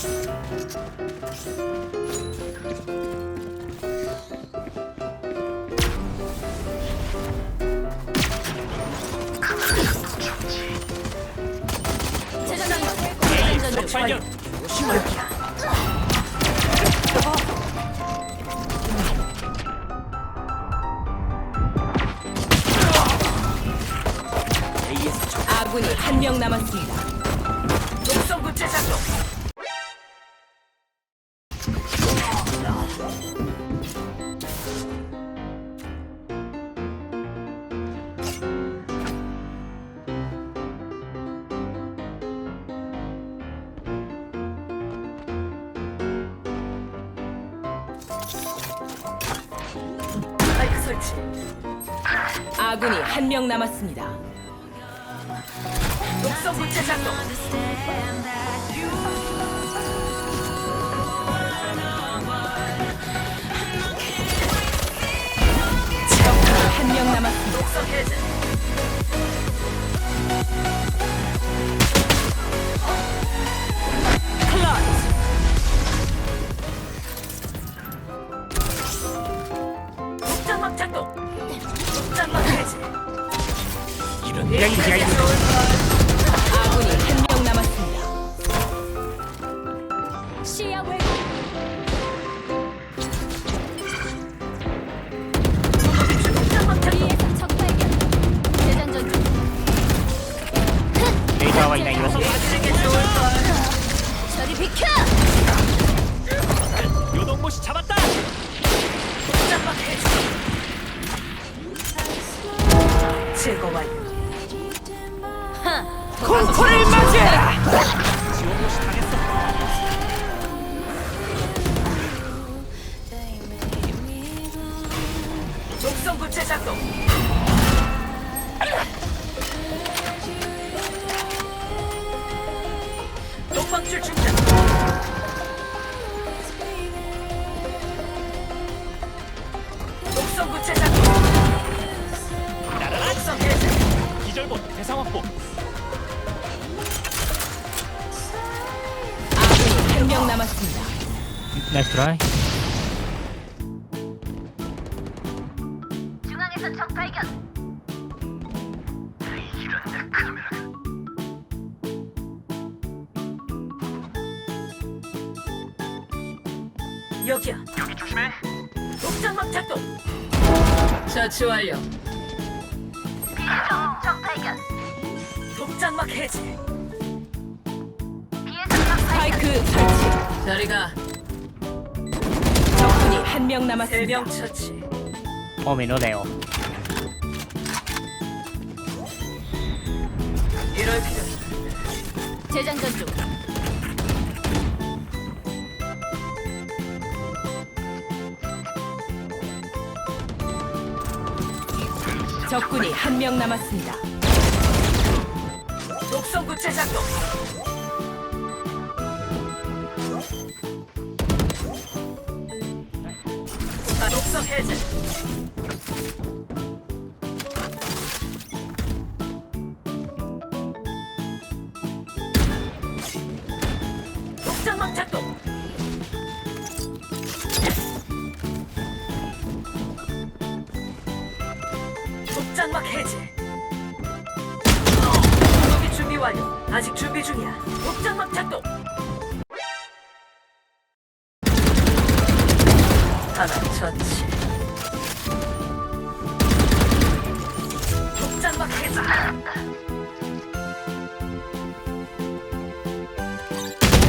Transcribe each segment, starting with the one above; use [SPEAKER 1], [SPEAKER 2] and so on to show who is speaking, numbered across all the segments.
[SPEAKER 1] 적 발견. 적
[SPEAKER 2] 아군이 한 명 남았습니다.
[SPEAKER 1] 설치.
[SPEAKER 2] 아군이 한 명 남았습니다.
[SPEAKER 1] 독성구 제작도. 작동. 독장막 해제.
[SPEAKER 3] 이런
[SPEAKER 1] 야,
[SPEAKER 3] 양이야 이거.
[SPEAKER 2] 아군이 한 명 남았습니다.
[SPEAKER 4] 시야 적 발견 중
[SPEAKER 3] 있나 이거.
[SPEAKER 1] 걸.
[SPEAKER 4] 저리 비켜
[SPEAKER 3] 요동못이 잡았다.
[SPEAKER 1] 제거 완료.
[SPEAKER 2] 공포를 맞이해라.
[SPEAKER 3] 당했어.
[SPEAKER 1] 독성구 제작동. 독방출 중단. 독성구 제작동. 독성 해제.
[SPEAKER 3] 기절본 대상 확보.
[SPEAKER 2] 아군이 한 명 남았습니다.
[SPEAKER 3] 나이스 트라이.
[SPEAKER 4] 중앙에서 적 발견
[SPEAKER 1] 여기야. 여기 조심해. 독장막 작동. 처치 완료.
[SPEAKER 4] 적 발견
[SPEAKER 1] 독장막 해제.
[SPEAKER 4] 적 발견
[SPEAKER 2] 스파이크 설치.
[SPEAKER 1] 자리가
[SPEAKER 2] 적군이 한 명 남았습니다.
[SPEAKER 1] 세명 처치.
[SPEAKER 3] 오메노네요.
[SPEAKER 1] 이럴 필요.
[SPEAKER 4] 재장전 중
[SPEAKER 2] 적군이 한 명 남았습니다.
[SPEAKER 1] 독성구 제작동. 아, 독성 해제. 장막 해제. 공격이 준비 완료. 아직 준비 중이야. 독장막 작동. 하나 처치. 독장막 해제.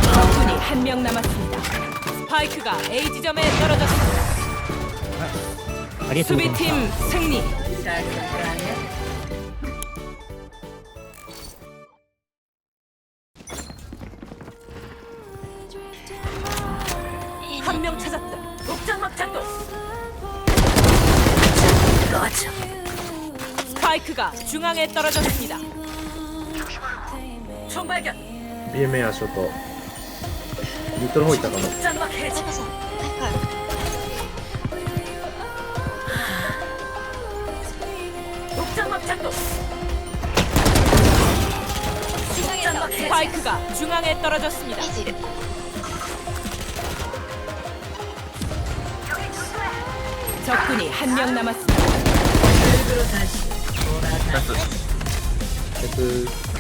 [SPEAKER 2] 적군이 한 명 남았습니다. 스파이크가 A 지점에 떨어졌습니다. 수비팀 승리.
[SPEAKER 1] 잘 생각하네.
[SPEAKER 2] 한 명 찾았다.
[SPEAKER 1] 독장막 작동. 꺼져.
[SPEAKER 2] 스파이크가 중앙에 떨어졌습니다.
[SPEAKER 1] 총 발견.
[SPEAKER 5] 見え目はちょっとミッドの方行ったかな
[SPEAKER 1] 독장막 해제. 독장막 작동. 독
[SPEAKER 2] 바이크가 중앙에 떨어졌습니다.
[SPEAKER 1] 적군이 한 명 남았습니다.
[SPEAKER 6] 패스.
[SPEAKER 5] 패스.